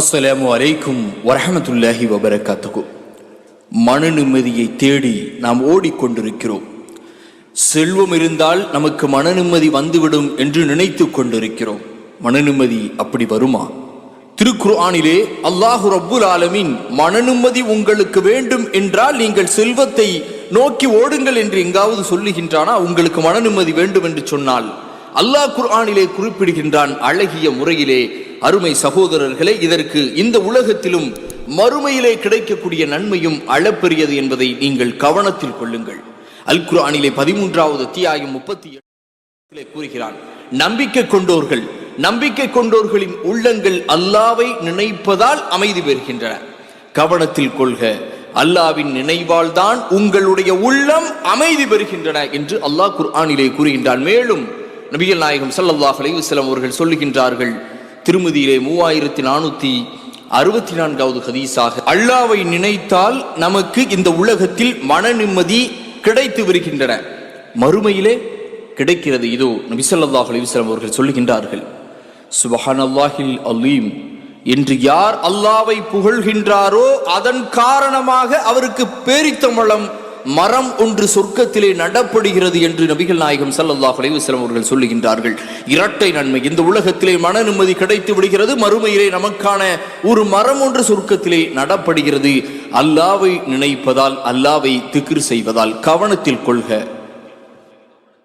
அஸ்ஸலாமு அலைக்கும் வரஹமத்துல்லாஹி வபரகாத்துக்கும் மன நிம்மதியை தேடி நாம் ஓடிக்கொண்டிருக்கிறோம். செல்வம் இருந்தால் நமக்கு மன நிம்மதி வந்துவிடும் என்று நினைத்து கொண்டிருக்கிறோம். மன நிம்மதி அப்படி வருமா? திருக்குர்ஆனிலே அல்லாஹு ரப்புல் ஆலமீன் மன நிம்மதி உங்களுக்கு வேண்டும் என்றால் நீங்கள் செல்வத்தை நோக்கி ஓடுங்கள் என்று எங்காவது சொல்லுகின்றானா? உங்களுக்கு மன நிம்மதி வேண்டும் என்று சொன்னால் அல்லாஹ் குர்ஆனிலே குறிப்பிடுகின்றான் அழகிய முறையிலே அருமை சகோதரர்களே இதற்கு இந்த உலகத்திலும் மறுமையிலே கிடைக்கக்கூடிய நன்மையும் அளப்பெரியது என்பதை நீங்கள் கவனத்தில் கொள்ளுங்கள். அல் குர்ஆனிலே பதிமூன்றாவது அத்தியாயம் முப்பத்தி ஏழு கூறுகிறான் நம்பிக்கை கொண்டோர்கள் நம்பிக்கை கொண்டோர்களின் உள்ளங்கள் அல்லாவை நினைப்பதால் அமைதி பெறுகின்றன. கவனத்தில் கொள்க அல்லாவின் நினைவால் தான் உங்களுடைய உள்ளம் அமைதி பெறுகின்றன என்று அல்லாஹ் குர்ஆனிலே கூறுகின்றான். மேலும் நபிகள் நாயகம் சல்லாஹ் அலைஹி அவர்கள் சொல்லுகின்றார்கள் திருமதியிலே மூவாயிரத்தி நானூத்தி அறுபத்தி நான்காவது ஹதீஸாக அல்லாவை நினைத்தால் நமக்கு இந்த உலகத்தில் மன நிம்மதி கிடைத்து வருகின்றன. மறுமையிலே கிடைக்கிறது இதோ. நபிசல்லாஹ் ஸல்லல்லாஹு அவர்கள் சொல்லுகின்றார்கள் சுபஹானல்லாஹில் அலீம். என்று யார் அல்லாவை புகழ்கின்றாரோ அதன் காரணமாக அவருக்கு பேரித்தமளம் மரம் ஒன்று சொர்க்கத்திலே நடப்படுகிறது என்று நபிகள் நாயகம் ஸல்லல்லாஹு அலைவசலம் அவர்கள் சொல்லுகின்றார்கள். இரட்டை நன்மை. இந்த உலகத்திலே மன நிம்மதி கிடைத்து விடுகிறது. மறுமையிலே நமக்கான ஒரு மரம் ஒன்று சொர்க்கத்திலே நடப்படுகிறது. அல்லாவை நினைப்பதால் அல்லாவை திக்ர் செய்வதால் கவனத்தில் கொள்க.